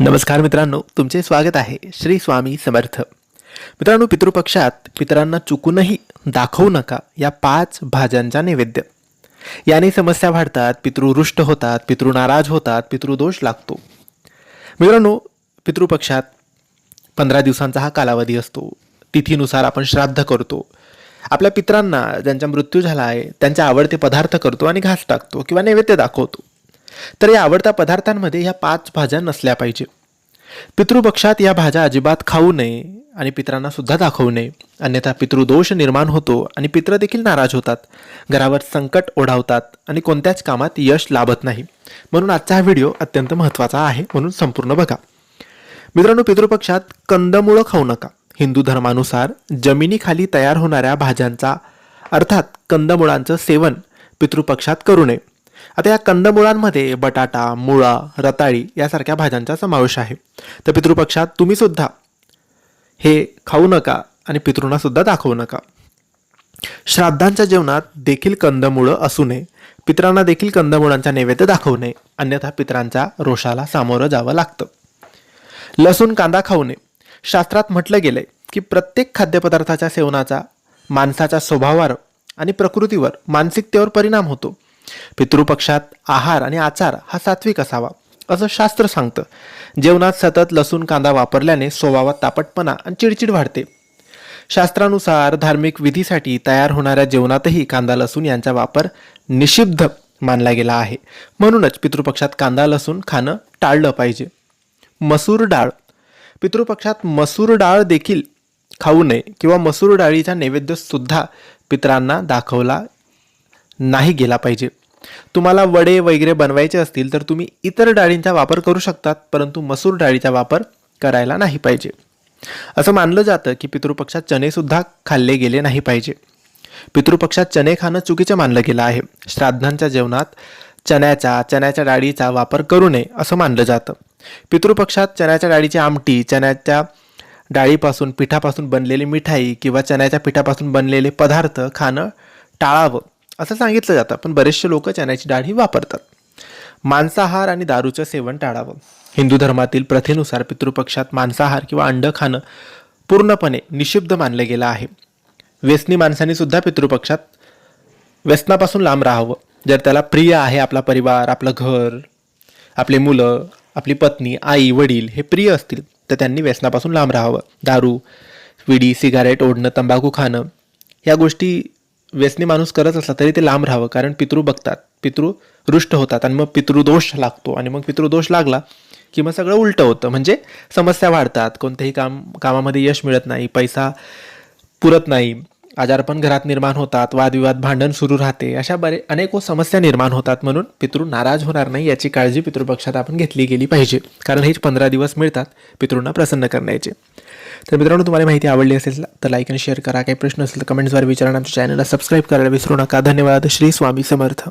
नमस्कार मित्रांनो तुमचे स्वागत आहे श्री स्वामी समर्थ. मित्रांनो पितृपक्षात पितरांना चुकूनही दाखवू नका या पाच भाज्यांचा नैवेद्य. याने समस्या वाढतात पितृरुष्ट होतात पितृ नाराज होतात पितृदोष लागतो. मित्रांनो पितृपक्षात पंधरा दिवसांचा हा कालावधी असतो. तिथीनुसार आपण श्राद्ध करतो. आपल्या पितरांना ज्यांचा मृत्यू झाला आहे त्यांचे आवडते पदार्थ करतो आणि घास टाकतो किंवा नैवेद्य दाखवतो. तर या आवडत्या पदार्थांमध्ये ह्या पाच भाज्या नसल्या पाहिजे. पितृपक्षात या भाज्या अजिबात खाऊ नये आणि पित्रांना सुद्धा दाखवू नये. अन्यथा पितृदोष निर्माण होतो आणि पित्र देखील नाराज होतात. घरावर संकट ओढावतात आणि कोणत्याच कामात यश लाभत नाही. म्हणून आजचा हा व्हिडिओ अत्यंत महत्त्वाचा आहे म्हणून संपूर्ण बघा. मित्रांनो पितृपक्षात कंदमुळं खाऊ नका. हिंदू धर्मानुसार जमिनीखाली तयार होणाऱ्या भाज्यांचा अर्थात कंदमुळांचं सेवन पितृपक्षात करू नये. आता या कंदमुळांमध्ये बटाटा मुळा रताळी यासारख्या भाज्यांचा समावेश आहे. तर पितृपक्षात तुम्ही सुद्धा हे खाऊ नका आणि पितृंना सुद्धा दाखवू नका. श्राद्धांच्या जेवणात देखील कंदमुळं असू नये. पितरांना देखील कंदमुळांचा नैवेद्य दाखवू नये. अन्यथा पितरांच्या रोषाला सामोरं जावं लागतं. लसूण कांदा खाऊ नये. शास्त्रात म्हटलं गेलंय की प्रत्येक खाद्यपदार्थाच्या सेवनाचा माणसाच्या स्वभावावर आणि प्रकृतीवर मानसिकतेवर परिणाम होतो. पितृपक्षात आहार आणि आचार हा सात्विक असावा असं शास्त्र सांगतं. जेवणात सतत लसूण कांदा वापरल्याने स्वभावात तापटपणा आणि चिडचिड वाढते. शास्त्रानुसार धार्मिक विधीसाठी तयार होणाऱ्या जेवणातही कांदा लसूण यांचा वापर निषिद्ध मानला गेला आहे. म्हणूनच पितृपक्षात कांदा लसूण खाणं टाळलं पाहिजे. मसूर डाळ. पितृपक्षात मसूर डाळ देखील खाऊ नये किंवा मसूर डाळीचा नैवेद्यसुद्धा पितरांना दाखवला नाही गेला पाहिजे. तुम्हाला वडे वगैरे बनवायचे असतील तर तुम्ही इतर डाळींचा वापर करू शकतात परंतु मसूर डाळीचा वापर करायला नाही पाहिजे. असं मानलं जातं की पितृपक्षात चणेसुद्धा खाल्ले गेले नाही पाहिजे. पितृपक्षात चणे खाणं चुकीचं मानलं गेलं आहे. श्राद्धांच्या जेवणात चण्याचा चण्याच्या डाळीचा वापर करू नये असं मानलं जातं. पितृपक्षात चण्याच्या डाळीची आमटी चण्याच्या डाळीपासून पिठापासून बनलेली मिठाई किंवा चण्याच्या पिठापासून बनलेले पदार्थ खाणं टाळावं. असं सांगितलं जातं पण बरेचसे लोक चण्याची डाळ ही वापरतात. मांसाहार आणि दारूचं सेवन टाळावं. हिंदू धर्मातील प्रथेनुसार पितृपक्षात मांसाहार किंवा अंड खाणं पूर्णपणे निषिद्ध मानलं गेलं आहे. व्यसनी माणसांनी सुद्धा पितृपक्षात व्यसनापासून लांब राहावं. जर त्याला प्रिय आहे आपला परिवार आपलं घर आपले मुलं आपली पत्नी आई वडील हे प्रिय असतील तर त्यांनी व्यसनापासून लांब राहावं. दारू विडी सिगारेट ओढणं तंबाखू खाणं या गोष्टी व्यसनी माणूस करत असला तरी ते लांब राहावं कारण पितृ बघतात. पितृ रुष्ट होतात आणि मग पितृदोष लागतो आणि मग पितृदोष लागला की मग सगळं उलटं होतं. म्हणजे समस्या वाढतात कोणतेही काम कामामध्ये यश मिळत नाही पैसा पुरत नाही. आजारपण घरात निर्माण होतात वादविवाद भांडण सुरू राहते अशा बरे अनेक समस्या निर्माण होतात म्हणून पितृ नाराज होणार नाही याची काळजी पितृपक्षात आपण घेतली गेली पाहिजे. कारण हेच पंधरा दिवस मिळतात पितृंना प्रसन्न करण्याचे. तर मित्रांनो तुम्हाला माहिती आवडली असेल तर लाईक आणि शेअर करा. काही प्रश्न असेल तर कमेंट्सद्वारे विचारा आमच्या चॅनलला सबस्क्राईब करायला विसरू नका. धन्यवाद. श्री स्वामी समर्थ.